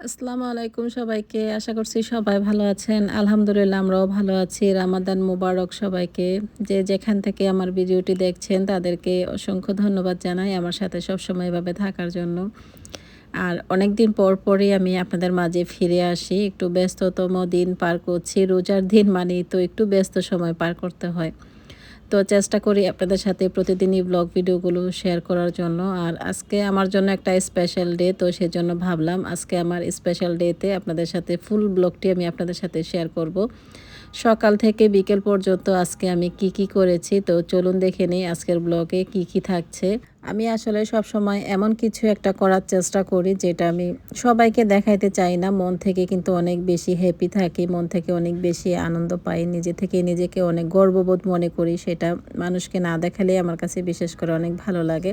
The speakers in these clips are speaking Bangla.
আসসালামু আলাইকুম সবাইকে। আশা করছি সবাই ভালো আছেন। আলহামদুলিল্লাহ আমরাও ভালো আছি। রামাদান মুবারক সবাইকে। যে যেখান থেকে আমার ভিডিওটি দেখছেন, তাদেরকে অসংখ্য ধন্যবাদ জানাই আমার সাথে সবসময় এভাবে থাকার জন্য। আর অনেক দিন পর পরই আমি আপনাদের মাঝে ফিরে আসি। একটু ব্যস্ততম দিন পার করছি। রোজার দিন মানে তো একটু ব্যস্ত সময় পার করতে হয়। তো চেষ্টা করি আপনাদের সাথে প্রতিদিনই ব্লগ ভিডিওগুলো শেয়ার করার জন্য। আর আজকে আমার জন্য একটা স্পেশাল ডে তো সেজন্য ভাবলাম আজকে আমার স্পেশাল ডেতে আপনাদের সাথে ফুল ব্লগটি আমি আপনাদের সাথে শেয়ার করব। সকাল থেকে বিকেল পর্যন্ত আজকে আমি কি কি করেছি? তো চলুন দেখে নিই আজকের ব্লগে কি কি থাকছে। আমি আসলে সব সময় এমন কিছু একটা করার চেষ্টা করি, যেটা আমি সবাইকে দেখাইতে চাই না। মন থেকে কিন্তু অনেক বেশি হ্যাপি থাকি, মন থেকে অনেক বেশি আনন্দ পাই, নিজে থেকে নিজেকে অনেক গর্ববোধ মনে করি। সেটা মানুষকে না দেখালেই আমার কাছে বিশেষ করে অনেক ভালো লাগে।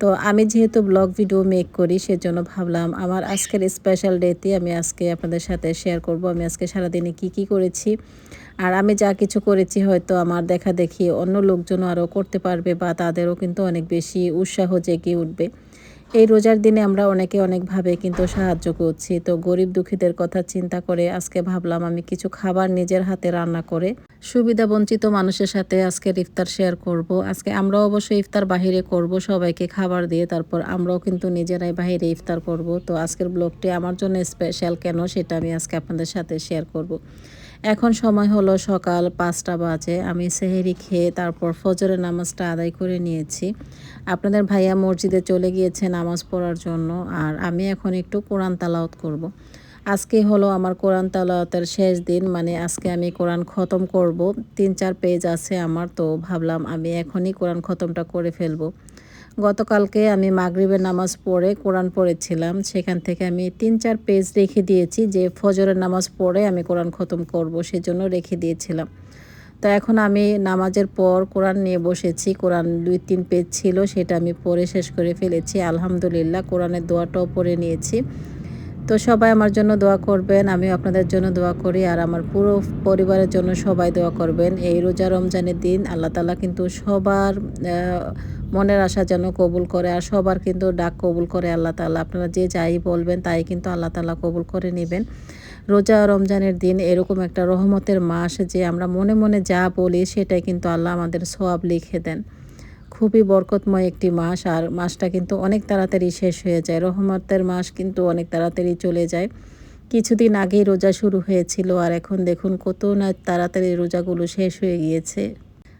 তো আমি যেহেতু ব্লগ ভিডিও মেক করি, সেজন্য ভাবলাম আমার আজকের স্পেশাল ডেতে আমি আজকে আপনাদের সাথে শেয়ার করব। আমি আজকে সারাদিনে কি কি করেছি? আর আমি যা কিছু করেছি, হয়তো আমার দেখা দেখি অন্য লোকজন আরও করতে পারবে বা তাদেরও কিন্তু অনেক বেশি উৎসাহ জেগে উঠবে। এই রোজার দিনে আমরা অনেকে অনেকভাবে কিন্তু সাহায্য করছি। তো গরিব দুঃখীদের কথা চিন্তা করে আজকে ভাবলাম আমি কিছু খাবার নিজের হাতে রান্না করে সুবিধা বঞ্চিত মানুষের সাথে আজকে ইফতার শেয়ার করব। আজকে আমরাও অবশ্যই ইফতার বাহিরে করব, সবাইকে খাবার দিয়ে তারপর আমরাও কিন্তু নিজেরাই বাহিরে ইফতার করব। তো আজকের ব্লগটি আমার জন্য স্পেশাল কেন সেটা আমি আজকে আপনাদের সাথে শেয়ার করব। এখন সময় হলো সকাল পাঁচটা বাজে, আমি সেহেরি খেয়ে তারপর ফজরের নামাজটা আদায় করে নিয়েছি। আপনাদের ভাইয়া মসজিদে চলে গিয়েছে নামাজ পড়ার জন্য, আর আমি এখন একটু কোরআন তালাওত করব। আজকে হলো আমার কোরআন তালাওয়াতের শেষ দিন মানে আজকে আমি কোরআন খতম করব। তিন চার পেজ আছে আমার, তো ভাবলাম আমি এখনই কোরআন খতমটা করে ফেলব। গতকালকে আমি মাগরিবের নামাজ পড়ে কোরআন পড়েছিলাম, সেখান থেকে আমি তিন চার পেজ রেখে দিয়েছি যে ফজরের নামাজ পড়ে আমি কোরআন খতম করব, সেজন্য রেখে দিয়েছিলাম। তো এখন আমি নামাজের পর কোরআন নিয়ে বসেছি, কোরআন দুই তিন পেজ ছিল, সেটা আমি পড়ে শেষ করে ফেলেছি। আলহামদুলিল্লাহ, কোরআনের দোয়াটাও পড়ে নিয়েছি। তো সবাই আমার জন্য দোয়া করবেন আমি আপনাদের জন্য দোয়া করি, আর আমার পুরো পরিবারের জন্য সবাই দোয়া করবেন। এই রোজা রমজানের দিন আল্লাহ তালা কিন্তু সবার মনের আশা যেন কবুল করে, আর সবার কিন্তু ডাক কবুল করে আল্লাহ তালা আপনারা যে যাই বলবেন তাই কিন্তু আল্লাহ তালা কবুল করে নেবেন। রোজা রমজানের দিন এরকম একটা রহমতের মাস যে আমরা মনে মনে যা বলি সেটাই কিন্তু আল্লাহ আমাদের সব লিখে দেন। খুবই বরকতময় একটি মাস, আর মাসটা কিন্তু অনেক তাড়াতাড়ি শেষ হয়ে যায়। রহমতের মাস কিন্তু অনেক তাড়াতাড়ি চলে যায়। কিছুদিন আগেই রোজা শুরু হয়েছিল, আর এখন দেখুন কত না তাড়াতাড়ি রোজাগুলো শেষ হয়ে গিয়েছে।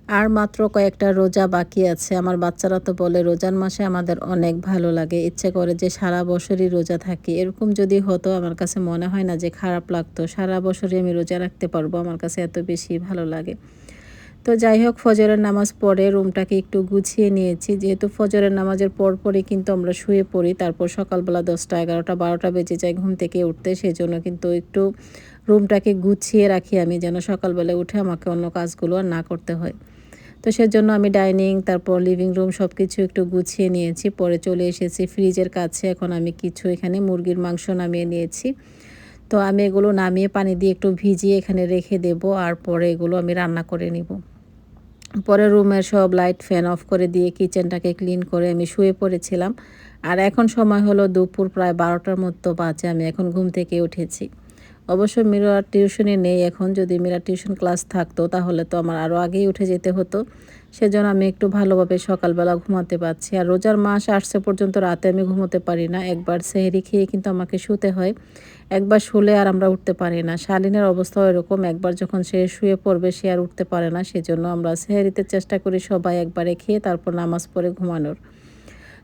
আর মাত্র কয়েকটা রোজা বাকি আছে। আমার বাচ্চারা তো বলে, রোজার মাসে আমাদের অনেক ভালো লাগে। ইচ্ছে করে যে সারা বছরই রোজা থাকি। এরকম যদি হতো, আমার কাছে মনে হয় না যে খারাপ লাগতো। সারা বছরই আমি রোজা রাখতে পারব। আমার কাছে এত বেশি ভালো লাগে। তো যাই হোক, ফজরের নামাজ পরে রুমটাকে একটু গুছিয়ে নিয়েছি। যেহেতু ফজরের নামাজের পর পরই কিন্তু আমরা শুয়ে পড়ি, তারপর সকালবেলা দশটা, এগারোটা, বারোটা বেজে যায় ঘুম থেকে উঠতে। সেই জন্য কিন্তু একটু রুমটাকে গুছিয়ে রাখি আমি, যেন সকালবেলা উঠে আমাকে অন্য কাজগুলো আর না করতে হয়। তো সেজন্য আমি ডাইনিং, তারপর লিভিং রুম সব কিছু একটু গুছিয়ে নিয়েছি। পরে চলে এসেছি ফ্রিজের কাছে। এখন আমি কিছু এখানে মুরগির মাংস নামিয়ে নিয়েছি। তো আমি এগুলো নামিয়ে পানি দিয়ে একটু ভিজিয়ে এখানে রেখে দেব, আর পরে এগুলো আমি রান্না করে নিব। পরে রুমের সব লাইট ফ্যান অফ করে দিয়ে কিচেনটাকে ক্লিন করে আমি শুয়ে পড়েছিলাম। আর এখন সময় হলো দুপুর প্রায় বারোটার মতো বাজে, আমি এখন ঘুম থেকে উঠেছি। অবশ্য মিরার টিউশনে নেই এখন, যদি মিরার টিউশন ক্লাস থাকতো তাহলে তো আমার আরও আগেই উঠে যেতে হতো। সেজন্য আমি একটু ভালোভাবে সকালবেলা ঘুমাতে পারছি। আর রোজার মাস আসছে পর্যন্ত রাতে আমি ঘুমোতে পারি না। একবার সেহেরি খেয়ে কিন্তু আমাকে শুতে হয়। একবার শুলে আর আমরা উঠতে পারি না। শালিনের অবস্থাও এরকম একবার যখন সে শুয়ে পড়বে, সে আর উঠতে পারে না। সেজন্য আমরা সেহেরিতে চেষ্টা করি সবাই একবারে খেয়ে তারপর নামাজ পড়ে ঘুমানোর।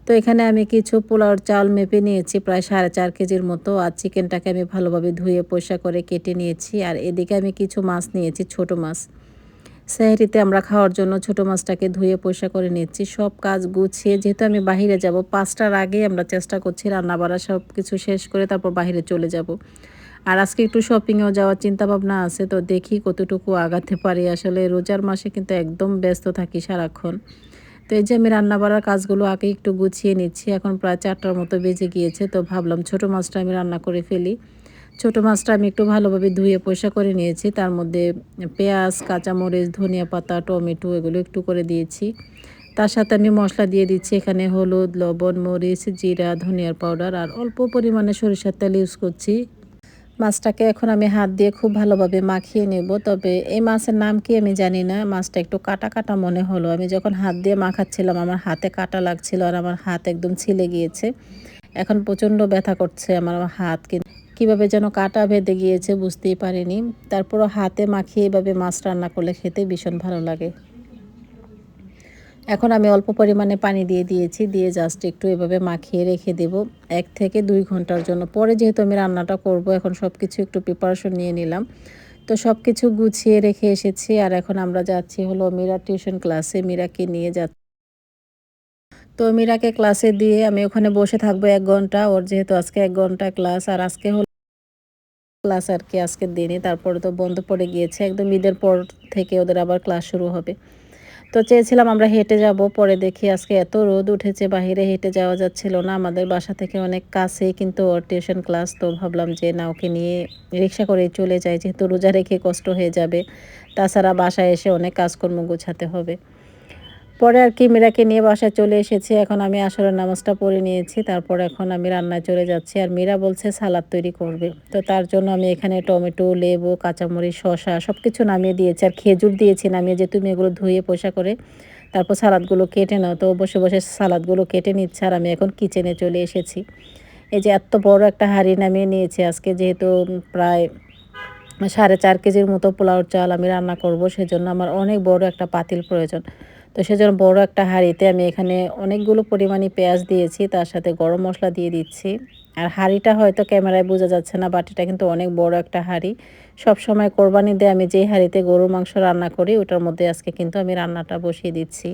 তো এখানে আমি কিছু পোলাওর চাল মেপে নিয়েছি, প্রায় সাড়ে চার কেজির মতো, আর চিকেনটাকে আমি ভালোভাবে ধুয়ে, পয়সা করে কেটে নিয়েছি। আর এদিকে আমি কিছু মাছ নিয়েছি, ছোট মাছ। সেহরিতে আমরা খাওয়ার জন্য ছোট মাছটাকে ধুয়ে পয়সা করে নিচ্ছি। সব কাজ গুছিয়ে যেহেতু আমি বাহিরে যাব, পাঁচটার আগে আমরা চেষ্টা করছি রান্না বাড়া সব কিছু শেষ করে তারপর বাহিরে চলে যাব। আর আজকে একটু শপিংয়েও যাওয়ার চিন্তা ভাবনা আছে, তো দেখি কতটুকু আগাতে পারি। আসলে রোজার মাসে কিন্তু একদম ব্যস্ত থাকি সারাক্ষণ। তো এই যে আমি রান্না বাড়ার কাজগুলো আগে একটু গুছিয়ে নিচ্ছি, এখন প্রায় চারটার মতো বেজে গিয়েছে, তো ভাবলাম ছোট মাছটা আমি রান্না করে ফেলি। ছোট মাছটা আমি একটু ভালোভাবে ধুয়ে পয়সা করে নিয়েছি। তার মধ্যে পেঁয়াজ, কাঁচামরিচ, ধনিয়া পাতা, টমেটো এগুলো একটু করে দিয়েছি। তার সাথে আমি মশলা দিয়ে দিচ্ছি এখানে হলুদ, লবণ, মরিচ, জিরা, ধনিয়ার পাউডার আর অল্প পরিমাণে সরিষার তেল ইউজ করছি। মাছটাকে এখন আমি হাত দিয়ে খুব ভালোভাবে মাখিয়ে নেব। তবে এই মাছের নাম কি আমি জানি না, মাছটা একটু কাটা কাটা মনে হলো। আমি যখন হাত দিয়ে মাখাচ্ছিলাম, আমার হাতে কাটা লাগছিল আর আমার হাত একদম ছিলে গিয়েছে। এখন প্রচণ্ড ব্যথা করছে আমার হাত, কিন্তু কীভাবে যেন কাটা বেঁধে গিয়েছে বুঝতেই পারিনি। তারপরও হাতে মাখিয়ে এভাবে মাছ রান্না করলে খেতে ভীষণ ভালো লাগে। এখন আমি অল্প পরিমাণে পানি দিয়ে দিয়েছি, দিয়ে জাস্ট একটু এভাবে মাখিয়ে রেখে দেব। এক থেকে দুই ঘণ্টার জন্য। পরে যেহেতু আমি রান্নাটা করব, এখন সব কিছু একটু প্রিপারেশন নিয়ে নিলাম। তো সব কিছু গুছিয়ে রেখে এসেছি। আর এখন আমরা যাচ্ছি হলো মীরা টিউশন ক্লাসে মীরাকে নিয়ে যাচ্ছি। তো মীরাকে ক্লাসে দিয়ে আমি ওখানে বসে থাকব এক ঘণ্টা। ওর যেহেতু আজকে এক ঘণ্টা ক্লাস আর আজকে হলো ক্লাস আর কি, আজকের দিনে তারপরে তো বন্ধ পড়ে গিয়েছে, একদম ঈদের পর থেকে ওদের আবার ক্লাস শুরু হবে। তো চেয়েছিলাম আমরা হেঁটে যাব, পরে দেখি আজকে এত রোদ উঠেছে, বাহিরে হেঁটে যাওয়া যাচ্ছিল না। আমাদের বাসা থেকে অনেক কাছেই কিন্তু ওর টিউশন ক্লাস তো ভাবলাম যে না, ওকে নিয়ে রিক্সা করে চলে যাই, যেহেতু রোজা রেখে কষ্ট হয়ে যাবে। তাছাড়া বাসায় এসে অনেক কাজকর্ম গোছাতে হবে। পরে আর কি মীরাকে নিয়ে বাসায় চলে এসেছি। এখন আমি আসরের নামাজটা পড়ে নিয়েছি। তারপর এখন আমি রান্নায় চলে যাচ্ছি। আর মীরা বলছে সালাদ তৈরি করবে। তো তার জন্য আমি এখানে টমেটো, লেবু, কাঁচামরিচ, শসা সব কিছু নামিয়ে দিয়েছি। আর খেজুর দিয়েছি নামিয়ে যে তুমি এগুলো ধুয়ে পোষা করে তারপর সালাদগুলো কেটে নাও। তো বসে বসে সালাদগুলো কেটে নিচ্ছে আর আমি এখন কিচেনে চলে এসেছি। এই যে এত বড় একটা হাঁড়ি নামিয়ে নিয়েছি। আজকে যেহেতু প্রায় সাড়ে চার কেজির মতো পোলাওর চাল আমি রান্না করব, সেজন্য আমার অনেক বড় একটা পাতিল প্রয়োজন। তো সেজন্য বড় একটা হাঁড়িতে আমি এখানে অনেকগুলো পরিমাণে পেঁয়াজ দিয়েছি, তার সাথে গরম মশলা দিয়ে দিচ্ছি। আর হাঁড়িটা হয়তো ক্যামেরায় বোঝা যাচ্ছে না বাটিটা কিন্তু অনেক বড় একটা হাঁড়ি। সব সময় কোরবানি দিয়ে আমি যেই হাঁড়িতে গরুর মাংস রান্না করি, ওটার মধ্যে আজকে কিন্তু আমি রান্নাটা বসিয়ে দিচ্ছি।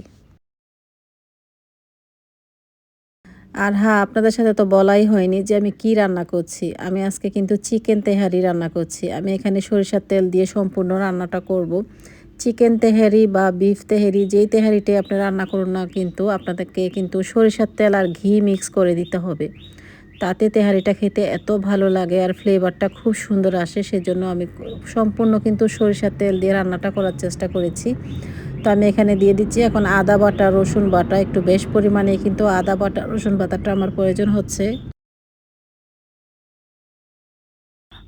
আর হ্যাঁ আপনাদের সাথে তো বলাই হয়নি যে আমি কি রান্না করছি। আমি আজকে কিন্তু চিকেন তেহারি রান্না করছি। আমি এখানে সরিষার তেল দিয়ে সম্পূর্ণ রান্নাটা করব। চিকেন তেহারি বা বিফ তেহারি, যেই তেহারিটাই আপনি রান্না করুন না কিন্তু আপনাদেরকে কিন্তু সরিষার তেল আর ঘি মিক্স করে দিতে হবে। তাতে তেহারিটা খেতে এত ভালো লাগে আর ফ্লেভারটা খুব সুন্দর আসে, সেজন্য আমি সম্পূর্ণ কিন্তু সরিষার তেল দিয়ে রান্নাটা করার চেষ্টা করেছি। তো আমি এখানে দিয়ে দিচ্ছি এখন আদা বাটা, রসুন বাটা, একটু বেশ পরিমাণে কিন্তু আদা বাটা, রসুন বাটাটা আমার প্রয়োজন হচ্ছে।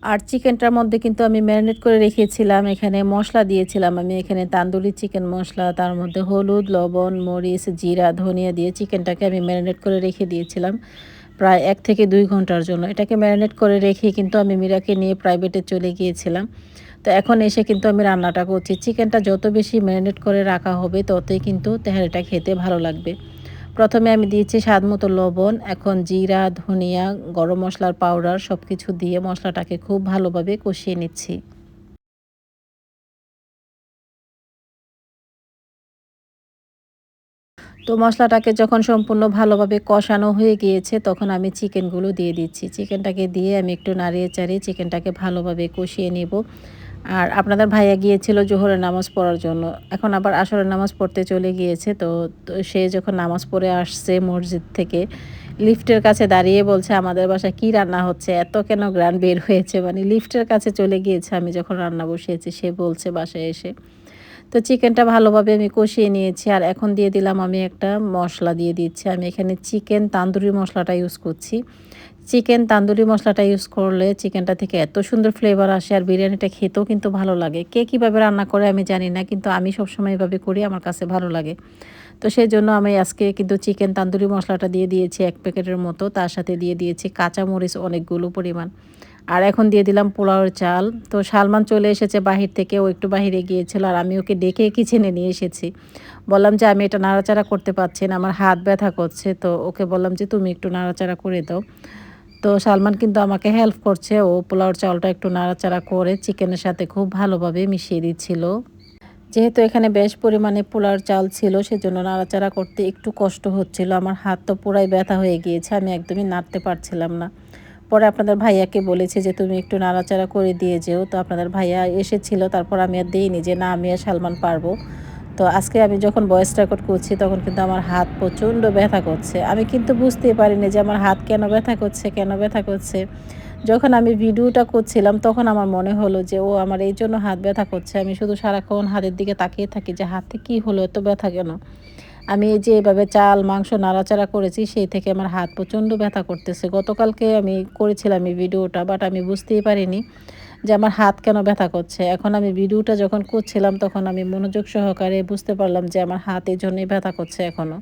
আর চিকেনটার মধ্যে কিন্তু আমি ম্যারিনেট করে রেখেছিলাম, এখানে মশলা দিয়েছিলাম আমি, এখানে তান্দুরি চিকেন মশলা, তার মধ্যে হলুদ, লবণ, মরিচ, জিরা, ধনিয়া দিয়ে চিকেনটাকে আমি ম্যারিনেট করে রেখে দিয়েছিলাম প্রায় এক থেকে দুই ঘণ্টার জন্য। এটাকে ম্যারিনেট করে রেখে কিন্তু আমি মীরাকে নিয়ে প্রাইভেটে চলে গিয়েছিলাম। তো এখন এসে কিন্তু আমি রান্নাটা করছি। চিকেনটা যত বেশি ম্যারিনেট করে রাখা হবে ততই কিন্তু তেহারিটা খেতে ভালো লাগবে। প্রথমে আমি দিয়েছি স্বাদ মতো লবণ, এখন জিরা, ধনিয়া, গরম মশলার পাউডার সব কিছু দিয়ে মশলাটাকে খুব ভালোভাবে কষিয়ে নিচ্ছি। তো মশলাটাকে যখন সম্পূর্ণ ভালোভাবে কষানো হয়ে গিয়েছে, তখন আমি চিকেনগুলো দিয়ে দিচ্ছি। চিকেনটাকে দিয়ে আমি একটু নাড়িয়ে চাড়িয়ে চিকেনটাকে ভালোভাবে কষিয়ে নেব। আর আপনাদের ভাইয়া গিয়েছিল জোহরের নামাজ পড়ার জন্য। এখন আবার আসরের নামাজ পড়তে চলে গিয়েছে, তো সে যখন নামাজ পড়ে আসছে মসজিদ থেকে, লিফটের কাছে দাঁড়িয়ে বলছে, আমাদের বাসায় কি রান্না হচ্ছে? এত কেন গ্রান বের হয়েছে? মানে লিফটের কাছে চলে গিয়েছে, আমি যখন রান্না বসিয়েছি, সে বলছে বাসায় এসে। তো চিকেনটা ভালোভাবে আমি কষিয়ে নিয়েছি, আর এখন দিয়ে দিলাম আমি একটা মশলা দিয়ে দিচ্ছি। আমি এখানে চিকেন, তান্দুরি মশলাটা ইউজ করছি। চিকেন তান্দুরি মশলাটা ইউজ করলে চিকেনটা থেকে এত সুন্দর ফ্লেভার আসে আর বিরিয়ানিটা খেতেও কিন্তু ভালো লাগে। কে কীভাবে রান্না করে আমি জানি না, কিন্তু আমি সবসময় এভাবে করি, আমার কাছে ভালো লাগে। তো সেই জন্য আমি আজকে কিন্তু চিকেন তান্দুরি মশলাটা দিয়ে দিয়েছি এক প্যাকেটের মতো, তার সাথে দিয়ে দিয়েছি কাঁচামরিচ অনেকগুলো পরিমাণ। আর এখন দিয়ে দিলাম পোলাওয়ের চাল। তো সালমান চলে এসেছে বাহির থেকে, ও একটু বাহিরে গিয়েছিল আর আমি ওকে ডেকে কিচেনে নিয়ে এসেছি। বললাম যে, আমি এটা নাড়াচাড়া করতে পারছি না, আমার হাত ব্যথা করছে। তো ওকে বললাম যে, তুমি একটু নাড়াচাড়া করে দাও। তো সালমান কিন্তু আমাকে হেল্প করছে। ও পোলাওর চালটা একটু নাড়াচাড়া করে চিকেনের সাথে খুব ভালোভাবে মিশিয়ে দিচ্ছিল। যেহেতু এখানে বেশ পরিমাণে পোলার চাল ছিল, সেজন্য নাড়াচাড়া করতে একটু কষ্ট হচ্ছিল। আমার হাত তো পুরাই ব্যথা হয়ে গিয়েছে, আমি একদমই নাড়তে পারছিলাম না। পরে আপনাদের ভাইয়াকে বলেছে যে, তুমি একটু নাড়াচাড়া করে দিয়ে যেও। তো আপনাদের ভাইয়া এসেছিল, তারপর আমি আর দিইনি যে, না, আমি আর সালমান পারব। তো আজকে আমি যখন ভয়েস রেকর্ড করছি তখন কিন্তু আমার হাত প্রচণ্ড ব্যথা করছে। আমি কিন্তু বুঝতেই পারিনি যে আমার হাত কেন ব্যথা করছে, কেন ব্যথা করছে। যখন আমি ভিডিওটা করছিলাম তখন আমার মনে হলো যে, ও আমার এই জন্য হাত ব্যথা করছে। আমি শুধু সারাক্ষণ হাতের দিকে তাকিয়ে থাকি যে, হাতে কি হলো, এত ব্যথা কেন? আমি এই যে এভাবে চাল, মাংস নাড়াচাড়া করেছি, সেই থেকে আমার হাত প্রচণ্ড ব্যথা করতেছে। গতকালকে আমি করেছিলাম এই ভিডিওটা বাট আমি বুঝতেই পারিনি যে আমার হাত কেন ব্যথা করছে? এখন আমি ভিডিওটা যখন করছিলাম, তখন আমি মনোযোগ সহকারে বুঝতে পারলাম যে আমার হাত এই জন্যই ব্যথা করছে এখনও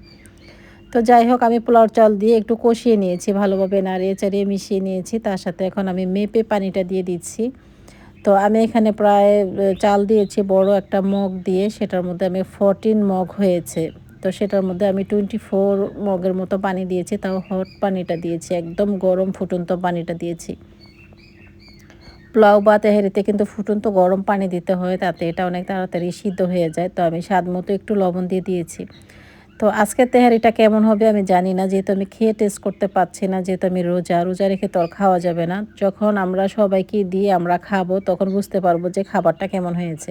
তো যাই হোক, আমি পোলাওর চাল দিয়ে একটু কষিয়ে নিয়েছি, ভালোভাবে নাড়িয়ে চাড়িয়ে মিশিয়ে নিয়েছি। তার সাথে এখন আমি মেপে পানিটা দিয়ে দিচ্ছি। তো আমি এখানে প্রায় চাল দিয়েছি বড় একটা মগ দিয়ে, সেটার মধ্যে আমি ফোরটিন মগ হয়েছে। তো সেটার মধ্যে আমি টোয়েন্টি ফোর মগের মতো পানি দিয়েছি, তাও হট পানিটা দিয়েছি, একদম গরম ফুটন্ত পানিটা দিয়েছি। পোলাও বা তেহারিতে কিন্তু ফুটন্ত গরম পানি দিতে হয়, তাতে এটা অনেক তাড়াতাড়ি সিদ্ধ হয়ে যায়। তো আমি স্বাদ মতো একটু লবণ দিয়ে দিয়েছি। তো আজকে তেহারিটা কেমন হবে আমি জানি না, যেহেতু আমি খেয়ে টেস্ট করতে পারছি না, যেহেতু আমি রোজা রোজা রেখে তো খাওয়া যাবে না। যখন আমরা সবাইকে দিয়ে আমরা খাব, তখন বুঝতে পারব যে খাবারটা কেমন হয়েছে।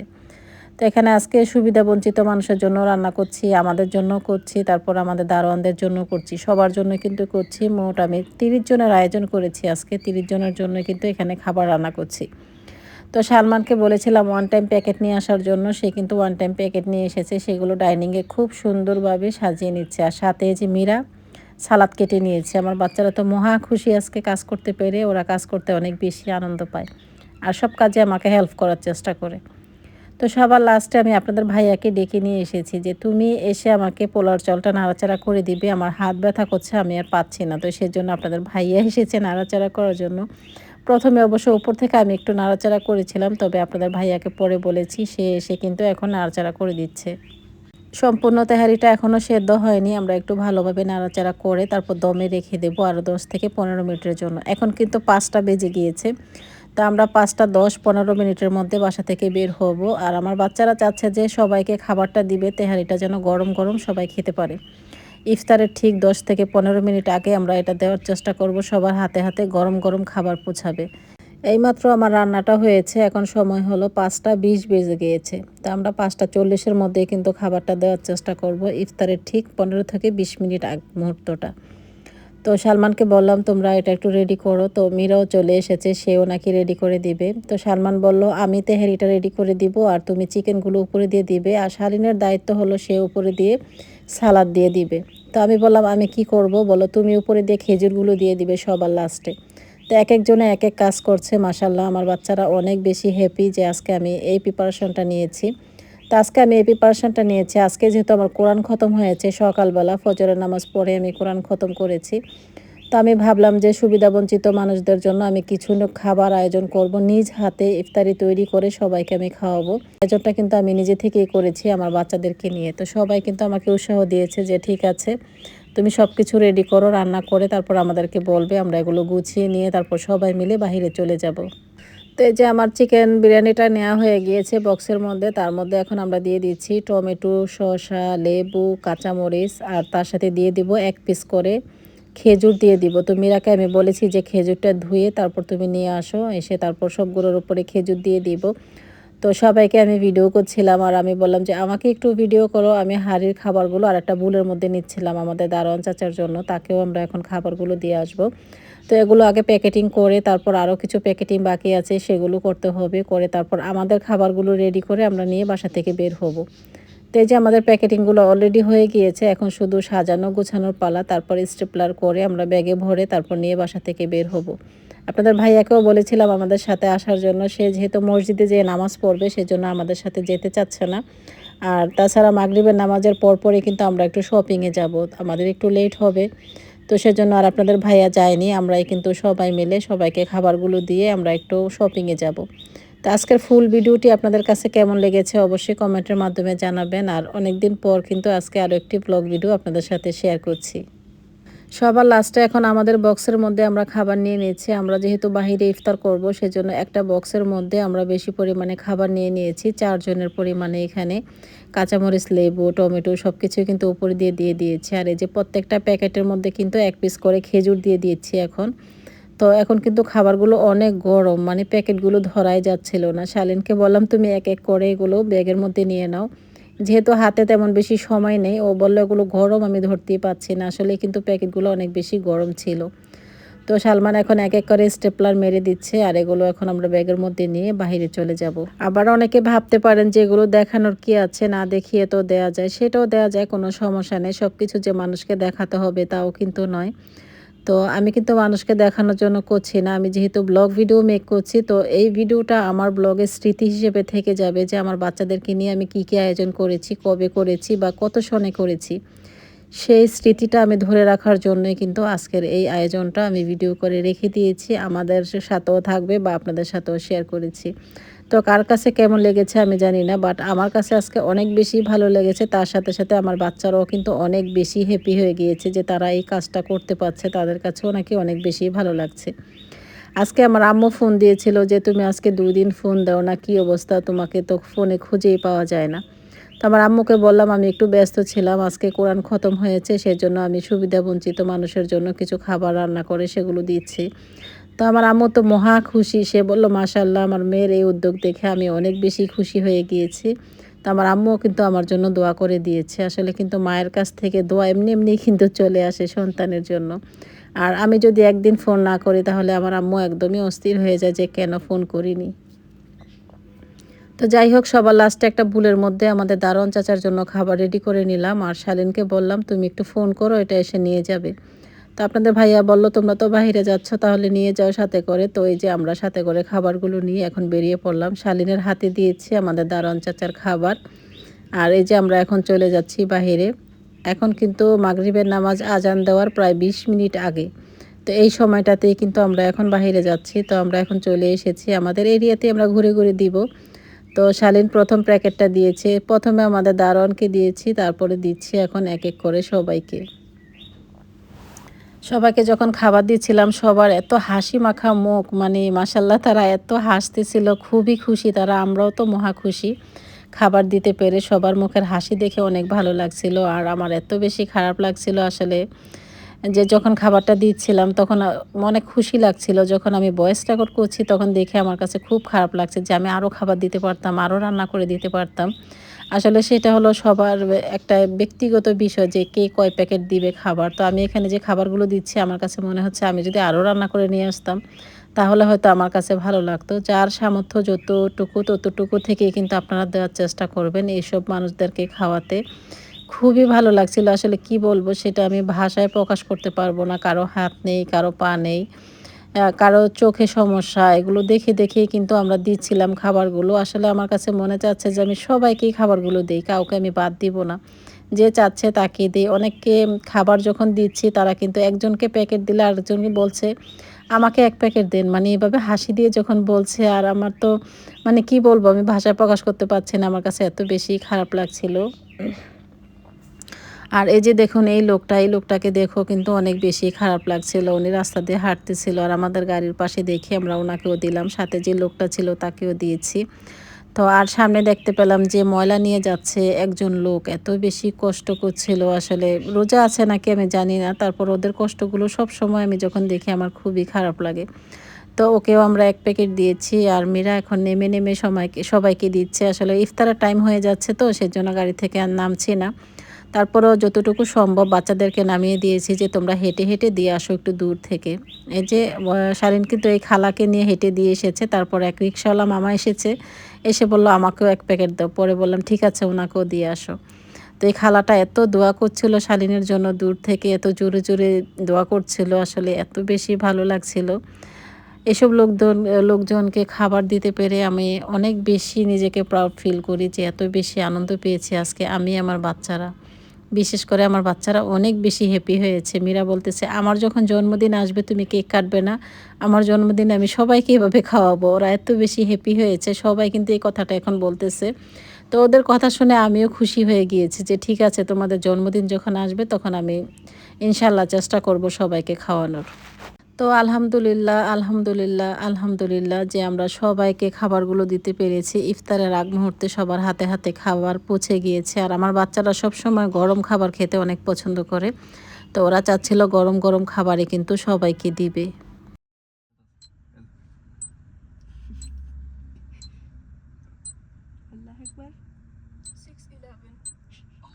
তো এখানে আজকে সুবিধা বঞ্চিত মানুষের জন্য রান্না করছি, আমাদের জন্য করছি, তারপর আমাদের দারোয়ানদের জন্য করছি, সবার জন্য কিন্তু করছি। মোট আমি তিরিশ জনের আয়োজন করেছি আজকে, তিরিশ জনের জন্য কিন্তু এখানে খাবার রান্না করছি। তো সালমানকে বলেছিলাম ওয়ান টাইম প্যাকেট নিয়ে আসার জন্য, সে কিন্তু ওয়ান টাইম প্যাকেট নিয়ে এসেছে, সেগুলো ডাইনিংয়ে খুব সুন্দরভাবে সাজিয়ে নিচ্ছে। আর সাথে যে মীরা, সালাদ কেটে নিয়েছে। আমার বাচ্চারা তো মহা খুশি আজকে কাজ করতে পেরে, ওরা কাজ করতে অনেক বেশি আনন্দ পায়। আর সব কাজে আমাকে হেল্প করার চেষ্টা করে। তো সবার লাস্টে আমি আপনাদের ভাইয়াকে ডেকে নিয়ে এসেছি যে, তুমি এসে আমাকে পোলার চলটা নাড়াচাড়া করে দিবে, আমার হাত ব্যথা করছে, আমি আর পাচ্ছি না। তো সেজন্য আপনাদের ভাইয়া এসেছে নাড়াচাড়া করার জন্য। প্রথমে অবশ্য উপর থেকে আমি একটু নাড়াচাড়া করেছিলাম, তবে আপনাদের ভাইয়াকে পরে বলেছি, সে এসে কিন্তু এখন নাড়াচাড়া করে দিচ্ছে। সম্পূর্ণ তেহারিটা এখনও সেদ্ধ হয়নি, আমরা একটু ভালোভাবে নাড়াচাড়া করে তারপর দমে রেখে দেবো আরও দশ থেকে পনেরো মিনিটের জন্য। এখন কিন্তু পাঁচটা বেজে গিয়েছে। তা আমরা পাঁচটা দশ পনেরো মিনিটের মধ্যে বাসা থেকে বের হব। আর আমার বাচ্চারা চাচ্ছে যে সবাইকে খাবারটা দিবে, তেহারিটা যেন গরম গরম সবাই খেতে পারে। ইফতারের ঠিক দশ থেকে পনেরো মিনিট আগে আমরা এটা দেওয়ার চেষ্টা করব, সবার হাতে হাতে গরম গরম খাবার পৌঁছাবে। এইমাত্র আমার রান্নাটা হয়েছে, এখন সময় হলো পাঁচটা বিশ বেজে গিয়েছে। তা আমরা পাঁচটা চল্লিশের মধ্যে কিন্তু খাবারটা দেওয়ার চেষ্টা করব ইফতারের ঠিক পনেরো থেকে বিশ মিনিট আগ মুহূর্তটা। তো সালমানকে বললাম, তোমরা এটা একটু রেডি করো। তো মীরাও চলে এসেছে, সেও নাকি রেডি করে দিবে। তো সালমান বলল, আমি তেহারিটা রেডি করে দিব আর তুমি চিকেনগুলো উপরে দিয়ে দিবে। আর শালিনের দায়িত্ব হলো সে উপরে দিয়ে সালাদ দিয়ে দিবে। তো আমি বললাম, আমি কি করব বলো? তুমি উপরে দিয়ে খেজুরগুলো দিয়ে দিবে সবার লাস্টে তো এক একজনে এক এক কাজ করছে মাসাল্লাহ আমার বাচ্চারা অনেক বেশি হ্যাপি যে আজকে আমি এই প্রিপারেশনটা নিয়েছি। তো আজকে আমি এই প্রিপারেশনটা নিয়েছি। আজকে যেহেতু আমার কোরআন খতম হয়েছে, সকালবেলা ফজরের নামাজ পড়ে আমি কোরআন খতম করেছি। তো আমি ভাবলাম যে সুবিধাবঞ্চিত মানুষদের জন্য আমি কিছু খাবার আয়োজন করব। নিজ হাতে ইফতারি তৈরি করে সবাইকে আমি খাওয়াবো। আয়োজনটা কিন্তু আমি নিজে থেকেই করেছি আমার বাচ্চাদেরকে নিয়ে। তো সবাই কিন্তু আমাকে উৎসাহ দিয়েছে যে ঠিক আছে, তুমি সব কিছু রেডি করো, রান্না করে তারপর আমাদেরকে বলবে, আমরা এগুলো গুছিয়ে নিয়ে তারপর সবাই মিলে বাহিরে চলে যাব। তো এই যে আমার চিকেন বিরিয়ানিটা নেওয়া হয়ে গিয়েছে বক্সের মধ্যে, তার মধ্যে এখন আমরা দিয়ে দিচ্ছি টমেটো, শসা, লেবু, কাঁচামরিচ, আর তার সাথে দিয়ে দিব এক পিস করে খেজুর দিয়ে দিব। তো মীরাকে আমি বলেছি যে খেজুরটা ধুয়ে তারপর তুমি নিয়ে আসো, এসে তারপর সবগুলোর উপরে খেজুর দিয়ে দিব। তো সবাইকে আমি ভিডিও করছিলাম আর আমি বললাম যে আমাকে একটু ভিডিও করো, আমি হাড়ির খাবারগুলো আর একটা বুলের মধ্যে নিচ্ছিলাম আমাদের দারোয়ান চাচার জন্য, তাকেও আমরা এখন খাবারগুলো দিয়ে আসব। তো এগুলো আগে প্যাকেটিং করে তারপর আরও কিছু প্যাকেটিং বাকি আছে, সেগুলো করতে হবে, করে তারপর আমাদের খাবারগুলো রেডি করে আমরা নিয়ে বাসা থেকে বের হব। তো এই যে আমাদের প্যাকেটিংগুলো অলরেডি হয়ে গিয়েছে, এখন শুধু সাজানো গোছানোর পালা, তারপর স্টেপলার করে আমরা ব্যাগে ভরে তারপর নিয়ে বাসা থেকে বের হব। আপনাদের ভাইয়াকেও বলেছিলাম আমাদের সাথে আসার জন্য, সে যেহেতু মসজিদে যেয়ে নামাজ পড়বে, সেজন্য আমাদের সাথে যেতে চাচ্ছে না। আর তাছাড়া মাগরিবের নামাজের পরপরই কিন্তু আমরা একটু শপিংয়ে যাব, আমাদের একটু লেট হবে। তো সেজন্য আর আপনাদের ভাইয়া যায়নি। আমরাই কিন্তু সবাই মিলে সবাইকে খাবারগুলো দিয়ে আমরা একটু শপিংয়ে যাব। তো আজকের ফুল ভিডিওটি আপনাদের কাছে কেমন লেগেছে অবশ্যই কমেন্টের মাধ্যমে জানাবেন। আর অনেক দিন পর কিন্তু আজকে আরও একটি ব্লগ ভিডিও আপনাদের সাথে শেয়ার করছি। সবার লাস্টে এখন আমাদের বক্সের মধ্যে আমরা খাবার নিয়ে নিয়েছি। আমরা যেহেতু বাহিরে ইফতার করব, সেজন্য একটা বক্সের মধ্যে আমরা বেশি পরিমাণে খাবার নিয়ে নিয়েছি, চারজনের পরিমাণে এখানে। কাঁচামরিচ, লেবু, টমেটো সব কিছুই কিন্তু উপরে দিয়ে দিয়ে দিয়েছি। আর এই যে প্রত্যেকটা প্যাকেটের মধ্যে কিন্তু এক পিস করে খেজুর দিয়ে দিয়েছি এখন। তো এখন কিন্তু খাবারগুলো অনেক গরম মানে প্যাকেটগুলো ধরাই যাচ্ছিল না। শালিনকে বললাম, তুমি এক এক করে এগুলো ব্যাগের মধ্যে নিয়ে নাও। যেহেতু হাতে তেমন বেশি সময় নেই, ও বলল, এগুলো গরম আমি ধরতেই পাচ্ছি না। আসলে কিন্তু প্যাকেটগুলো অনেক বেশি গরম ছিল। তো সালমান এখন এক এক করে স্টেপলার মেরে দিচ্ছে আর এগুলো এখন আমরা ব্যাগের মধ্যে নিয়ে বাইরে চলে যাব। আবার অনেকে ভাবতে পারেন যে এগুলো দেখানোর কি আছে, না দেখিয়ে তো দেয়া যায়। সেটাও দেয়া যায়, কোনো সমস্যা নেই। সব কিছু যে মানুষকে দেখাতে হবে তাও কিন্তু নয়। তো আমি কিন্তু মানুষকে দেখানোর জন্য করছি না। আমি যেহেতু ব্লগ ভিডিও মেক করছি, তো এই ভিডিওটা আমার ব্লগের স্মৃতি হিসেবে থেকে যাবে যে আমার বাচ্চাদেরকে নিয়ে আমি কী কী আয়োজন করেছি, কবে করেছি বা কত সনে করেছি। সেই স্মৃতিটা আমি ধরে রাখার জন্যই কিন্তু আজকের এই আয়োজনটা আমি ভিডিও করে রেখে দিয়েছি। আমাদের সাথেও থাকবে বা আপনাদের সাথেও শেয়ার করেছি। তো কার কাছে কেমন লেগেছে আমি জানি না বাট আমার কাছে আজকে অনেক বেশি ভালো লেগেছে। তার সাথে সাথে আমার বাচ্চারাও কিন্তু অনেক বেশি হ্যাপি হয়ে গিয়েছে যে তারা এই কাজটা করতে পারছে। তাদের কাছেও নাকি অনেক বেশি ভালো লাগছে। আজকে আমার আম্মু ফোন দিয়েছিল যে, তুমি আজকে দুই দিন ফোন দাও না, কি অবস্থা? তোমাকে তো ফোনে খুঁজেই পাওয়া যায় না। তো আমার আম্মুকে বললাম, আমি একটু ব্যস্ত ছিলাম, আজকে কোরআন খতম হয়েছে, সেজন্য আমি সুবিধা বঞ্চিত মানুষের জন্য কিছু খাবার রান্না করে সেগুলো দিচ্ছি। তো আমার আম্মু তো মহা খুশি, সে বলল মাশাল্লাহ আমার মেয়ের এই উদ্যোগ দেখে আমি অনেক বেশি খুশি হয়ে গিয়েছি। তো আমার আম্মুও কিন্তু আমার জন্য দোয়া করে দিয়েছে। আসলে কিন্তু মায়ের কাছ থেকে দোয়া এমনি এমনি কিন্তু চলে আসে সন্তানের জন্য। আর আমি যদি একদিন ফোন না করি, তাহলে আমার আম্মু একদমই অস্থির হয়ে যায় যে, কেন ফোন করিনি? তো যাই হোক, সবার লাস্টে একটা ভুলের মধ্যে আমাদের দারোয়ান চাচার জন্য খাবার রেডি করে নিলাম। আর শালিনকে বললাম, তুমি একটু ফোন করো, এটা এসে নিয়ে যাবে। তো আপনাদের ভাইয়া বলল, তোমরা তো বাইরে যাচ্ছ, তাহলে নিয়ে যাও সাথে করে। তো এই যে আমরা সাথে করে খাবারগুলো নিয়ে এখন বেরিয়ে পড়লাম। শালিনের হাতে দিয়েছি আমাদের দারোয়ান চাচার খাবার। আর এই যে আমরা এখন চলে যাচ্ছি বাহিরে। এখন কিন্তু মাগরিবের নামাজ আজান দেওয়ার প্রায় বিশ মিনিট আগে। তো এই সময়টাতেই কিন্তু আমরা এখন বাহিরে যাচ্ছি। তো আমরা এখন চলে এসেছি আমাদের এরিয়াতে আমরা ঘুরে ঘুরে দিব। তো শালীন প্রথম প্যাকেটটা দিয়েছে। প্রথমে আমাদের দারোয়ানকে দিয়েছি, তারপরে দিচ্ছি এখন এক এক করে সবাইকে। সবাইকে যখন খাবার দিচ্ছিলাম, সবার এত হাসি মাখা মুখ মানে মাসাল্লাহ তারা এত হাসতেছিল, খুবই খুশি, তারা আমরাও তো মহা খুশি। খাবার দিতে পেরে সবার মুখের হাসি দেখে অনেক ভালো লাগছিল, আর আমার এত বেশি খারাপ লাগছিল আসলে। যে যখন খাবারটা দিচ্ছিলাম, তখন অনেক খুশি লাগছিল। যখন আমি বয়েস রেকর্ড করছি, তখন দেখে আমার কাছে খুব খারাপ লাগছে যে আমি আরও খাবার দিতে পারতাম, আরও রান্না করে দিতে পারতাম। আসলে সেটা হলো সবার একটা ব্যক্তিগত বিষয় যে কে কয় প্যাকেট দিবে খাবার। তো আমি এখানে যে খাবারগুলো দিচ্ছি, আমার কাছে মনে হচ্ছে আমি যদি আরও রান্না করে নিয়ে আসতাম, তাহলে হয়তো আমার কাছে ভালো লাগতো। যার সামর্থ্য যতটুকু, ততটুকু থেকে কিন্তু আপনারা দেওয়ার চেষ্টা করবেন এইসব মানুষদেরকে খাওয়াতে। খুবই ভালো লাগছিল। আসলে কি বলব, সেটা আমি ভাষায় প্রকাশ করতে পারব না। কারও হাত নেই, কারও পা নেই কারও চোখে সমস্যা, এগুলো দেখে দেখে কিন্তু আমরা দিচ্ছিলাম খাবারগুলো। আসলে আমার কাছে মনে চাচ্ছে যে আমি সবাইকেই খাবারগুলো দিই, কাউকে আমি বাদ দিব না। যে চাচ্ছে তাকে দিই। অনেককে খাবার যখন দিচ্ছি, তারা কিন্তু একজনকে প্যাকেট দিলে আরেকজনকে বলছে, আমাকে এক প্যাকেট দেন। মানে এভাবে হাসি দিয়ে যখন বলছে, আর আমার তো মানে কি বলব, আমি ভাষায় প্রকাশ করতে পারছি না। আমার কাছে এত বেশি খারাপ লাগছিল। আর এই যে দেখুন, এই লোকটা, এই লোকটাকে দেখো কিন্তু অনেক বেশি খারাপ লাগছিল। উনি রাস্তা দিয়ে হাঁটতেছিল আর আমাদের গাড়ির পাশে দেখে আমরা ওনাকেও দিলাম। সাথে যে লোকটা ছিল তাকেও দিয়েছি। তো আর সামনে দেখতে পেলাম যে ময়লা নিয়ে যাচ্ছে একজন লোক। এত বেশি কষ্ট করছিল আসলে। রোজা আছে নাকি আমি জানি না। তারপর ওদের কষ্টগুলো সব সময় আমি যখন দেখি আমার খুবই খারাপ লাগে। তো ওকেও আমরা এক প্যাকেট দিয়েছি আর মীরা এখন নেমে নেমে সময়কে, সবাইকে দিচ্ছে। আসলে ইফতারের টাইম হয়ে যাচ্ছে তো, সেজন্য গাড়ি থেকে আর নামছি না। তারপরেও যতটুকু সম্ভব বাচ্চাদেরকে নামিয়ে দিয়েছি যে তোমরা হেঁটে হেঁটে দিয়ে আসো একটু দূর থেকে। এই যে শালীন কিন্তু এই খালাকে নিয়ে হেঁটে দিয়ে এসেছে, তারপর এক রিক্সাওয়ালা মামা এসেছে, এসে বলল, আমাকেও এক প্যাকেট দাও। পরে বললাম, ঠিক আছে ওনাকেও দিয়ে আসো। তো এই খালাটা এত দোয়া করছিল শালিনের জন্য দূর থেকে, এত জোরে জোরে দোয়া করছিল, আসলে এত বেশি ভালো লাগছিল। এসব লোকজন, লোকজনকে খাবার দিতে পেরে আমি অনেক বেশি নিজেকে প্রাউড ফিল করি যে এত বেশি আনন্দ পেয়েছি আজকে আমি, আমার বাচ্চারা। বিশেষ করে আমার বাচ্চারা অনেক বেশি হ্যাপি হয়েছে। মীরা বলতেছে, আমার যখন জন্মদিন আসবে, তুমি কেক কাটবে না। আমার জন্মদিন আমি সবাইকে এভাবে খাওয়াবো। ওরা এত বেশি হ্যাপি হয়েছে, সবাই কিন্তু এই কথাটা এখন বলতেছে। তো ওদের কথা শুনে আমিও খুশি হয়ে গিয়েছি যে, ঠিক আছে, তোমাদের জন্মদিন যখন আসবে, তখন আমি ইনশাল্লাহ চেষ্টা করব সবাইকে খাওয়ানোর। তো আলহামদুলিল্লাহ আলহামদুলিল্লাহ আলহামদুলিল্লাহ যে আমরা সবাইকে খাবারগুলো দিতে পেরেছি। ইফতারের আগ মুহূর্তে সবার হাতে হাতে খাবার পৌঁছে গিয়েছে। আর আমার বাচ্চারা সব সময় গরম খাবার খেতে অনেক পছন্দ করে। তো ওরা চাচ্ছিল গরম গরম খাবারে কিন্তু সবাইকে দিবে।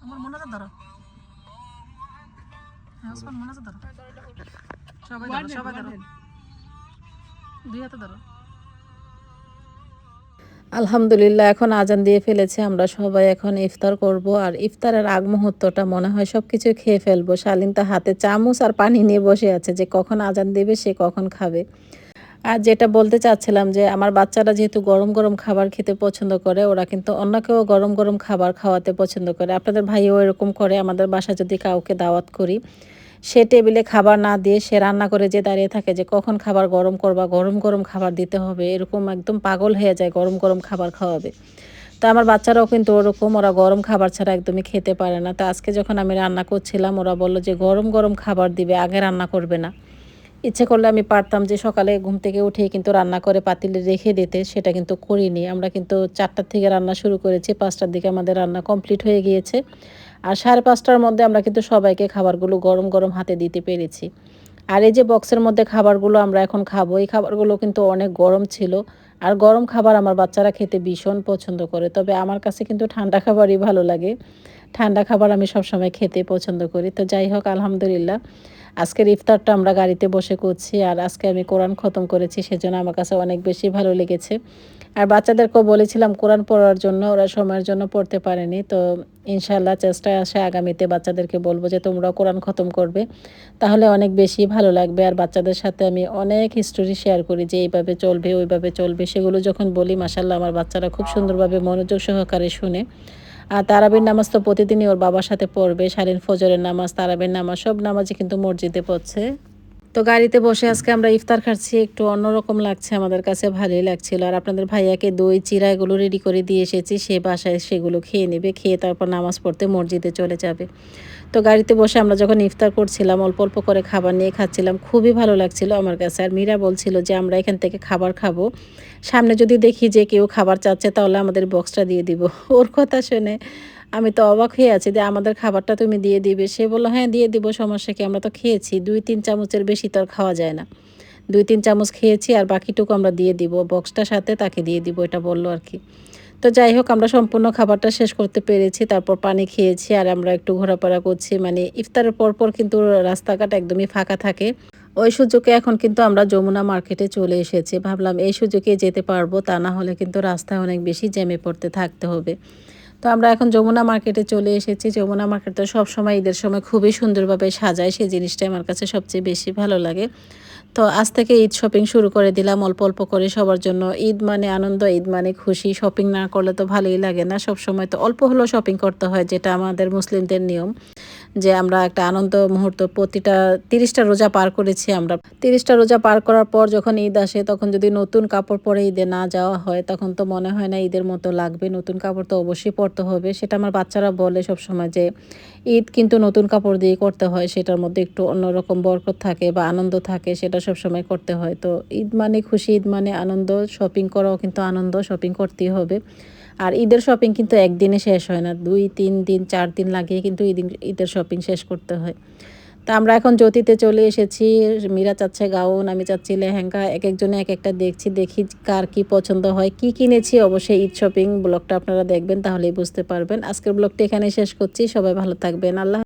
আমার মনে ধরো হ্যাঁ মনে সবাই ধরো সবাই ধরো। দুই হাতে ধরো। আলহামদুলিল্লাহ এখন আজান দিয়ে ফেলেছে। আমরা সবাই এখন ইফতার করব। আর ইফতারের আগ মুহূর্তটা মনে হয় সব কিছু খেয়ে ফেলব। শালিন তো হাতে চামচ আর পানি নিয়ে বসে আছে যে কখন আজান দেবে সে কখন খাবে। আর যেটা বলতে চাচ্ছিলাম যে আমার বাচ্চারা যেহেতু গরম গরম খাবার খেতে পছন্দ করে ওরা কিন্তু অন্যকেও গরম গরম খাবার খাওয়াতে পছন্দ করে। আপনাদের ভাইও এরকম করে। আমাদের বাসা যদি কাউকে দাওয়াত করি সে টেবিলে খাবার না দিয়ে সে রান্না করে যে দাঁড়িয়ে থাকে যে কখন খাবার গরম করবা, গরম গরম খাবার দিতে হবে, এরকম একদম পাগল হয়ে যায় গরম গরম খাবার খাওয়াবে। তো আমার বাচ্চারাও কিন্তু ওরকম, ওরা গরম খাবার ছাড়া একদমই খেতে পারে না। তো আজকে যখন আমি রান্না করছিলাম, ওরা বলল যে গরম গরম খাবার দিবে, আগে রান্না করবে না। ইচ্ছে করলে আমি পারতাম যে সকালে ঘুম থেকে উঠে কিন্তু রান্না করে পাতিলে রেখে দিতে, সেটা কিন্তু করিনি। আমরা কিন্তু চারটার থেকে রান্না শুরু করেছি, পাঁচটার দিকে আমাদের রান্না কমপ্লিট হয়ে গিয়েছে। আর সাড়ে পাঁচটার মধ্যে আমরা কিন্তু সবাইকে খাবারগুলো গরম গরম হাতে দিতে পেরেছি। আর এই যে বক্সের মধ্যে খাবারগুলো আমরা এখন খাব, এই খাবারগুলো কিন্তু অনেক গরম ছিল। আর গরম খাবার আমার বাচ্চারা খেতে ভীষণ পছন্দ করে, তবে আমার কাছে কিন্তু ঠান্ডা খাবারই ভালো লাগে। ঠান্ডা খাবার আমি সবসময় খেতে পছন্দ করি। তো যাই হোক, আলহামদুলিল্লাহ। আজকের ইফতারটা আমরা গাড়িতে বসে করছি, আর আজকে আমি কোরআন খতম করেছি, সেজন্য আমার কাছে অনেক বেশি ভালো লেগেছে। আর বাচ্চাদেরকেও বলেছিলাম কোরআন পড়ার জন্য, ওরা সময়ের জন্য পড়তে পারেনি। তো ইনশাল্লাহ চেষ্টায় আসে আগামীতে বাচ্চাদেরকে বলব যে তোমরা কোরআন খতম করবে, তাহলে অনেক বেশি ভালো লাগবে। আর বাচ্চাদের সাথে আমি অনেক হিস্টোরি শেয়ার করি যে এইভাবে চলবে, ওইভাবে চলবে। সেগুলো যখন বলি মাসাল্লাহ আমার বাচ্চারা খুব সুন্দরভাবে মনোযোগ সহকারে শুনে। আর তারাবির নামাজ তো প্রতিদিনই ওর বাবার সাথে পড়বে। সারিন ফজরের নামাজ, তারাবির নামাজ, সব নামাজই কিন্তু মসজিদে পড়ছে। তো গাড়িতে বসে আজকে আমরা ইফতার খাচ্ছি, একটু অন্যরকম লাগছে আমাদের কাছে, ভালোই লাগছিল। আর আপনাদের ভাইয়াকে দই চিরা এগুলো রেডি করে দিয়ে এসেছি, সে বাসায় সেগুলো খেয়ে নেবে, খেয়ে তারপর নামাজ পড়তে মসজিদে চলে যাবে। তো গাড়িতে বসে আমরা যখন ইফতার করছিলাম, অল্প অল্প করে খাবার নিয়ে খাচ্ছিলাম, খুবই ভালো লাগছিল আমার কাছে। আর মীরা বলছিল যে, আমরা এখান থেকে খাবার খাব। সামনে যদি দেখি যে কেউ খাবার চাচ্ছে, তাহলে আমাদের বক্সটা দিয়ে দিব। ওর কথা শুনে আমি তো অবাক হয়ে আছি যে আমাদের খাবারটা তুমি দিয়ে দিবে। সে বলল হ্যাঁ দিয়ে দিব, সমস্যা কি? আমরা তো খেয়েছি। দুই, তিন চামচের বেশি তো আর খাওয়া যায় না। দুই, তিন চামচ খেয়েছি আর বাকিটুকু আমরা দিয়ে দিব। বক্সটার সাথে তাকে দিয়ে দিব, এটা বলল আর কি। তো যাই হোক, আমরা সম্পূর্ণ খাবারটা শেষ করতে পেরেছি, তারপর পানি খেয়েছি আর আমরা একটু ঘোরাফেরা করছি। মানে ইফতারের পরপর কিন্তু রাস্তাঘাট একদমই ফাঁকা থাকে। ওই সুযোগে এখন কিন্তু আমরা যমুনা মার্কেটে চলে এসেছি। ভাবলাম, এই সুযোগে যেতে পারব, তা না হলে কিন্তু রাস্তায় অনেক বেশি জ্যামে পড়তে থাকতে হবে। তো আমরা এখন যমুনা মার্কেটে চলে এসেছি। যমুনা মার্কেট তো সবসময় ঈদের সময় খুবই সুন্দরভাবে সাজায়, সেই জিনিসটাই আমার কাছে সবচেয়ে বেশি ভালো লাগে। তো আজ থেকে ঈদ শপিং শুরু করে দিলাম, অল্প অল্প করে সবার জন্য। ঈদ মানে আনন্দ, ঈদ মানে খুশি। শপিং না করলে তো ভালোই লাগে না। সবসময় তো অল্প হলেও শপিং করতে হয়, যেটা আমাদের মুসলিমদের নিয়ম। যে আমরা একটা আনন্দ মুহূর্ত প্রতিটা তিরিশটা রোজা পার করেছি আমরা। তিরিশটা রোজা পার করার পর যখন ঈদ আসে, তখন যদি নতুন কাপড় পরে ঈদে না যাওয়া হয়, তখন তো মনে হয় না ঈদের মতো লাগবে। নতুন কাপড় তো অবশ্যই পরতে হবে। সেটা আমার বাচ্চারা বলে সব সময় যে, ঈদ কিন্তু নতুন কাপড় দিয়ে করতে হয়। সেটার মধ্যে একটু অন্যরকম বরকত থাকে বা আনন্দ থাকে, সেটা সব সময় করতে হয়। তো ঈদ মানে খুশি, ঈদ মানে আনন্দ। শপিং করাও কিন্তু আনন্দ শপিং করতেই হবে। আর ঈদের শপিং কিন্তু একদিনে শেষ হয় না। দুই, তিন দিন চার দিন লাগিয়ে কিন্তু ঈদ ঈদের শপিং শেষ করতে হয়। তা আমরা এখন জ্যোতিতে চলে এসেছি। মীরা চাচ্ছে গাউন, আমি চাচ্ছি লেহেঙ্গা। এক একজনে এক একটা দেখছি, দেখি কার কি পছন্দ হয়, কি কিনেছি। অবশ্যই ঈদ শপিং ব্লগটা আপনারা দেখবেন, তাহলেই বুঝতে পারবেন। আজকের ব্লগটা এখানে শেষ করছি। সবাই ভালো থাকবেন। আল্লাহ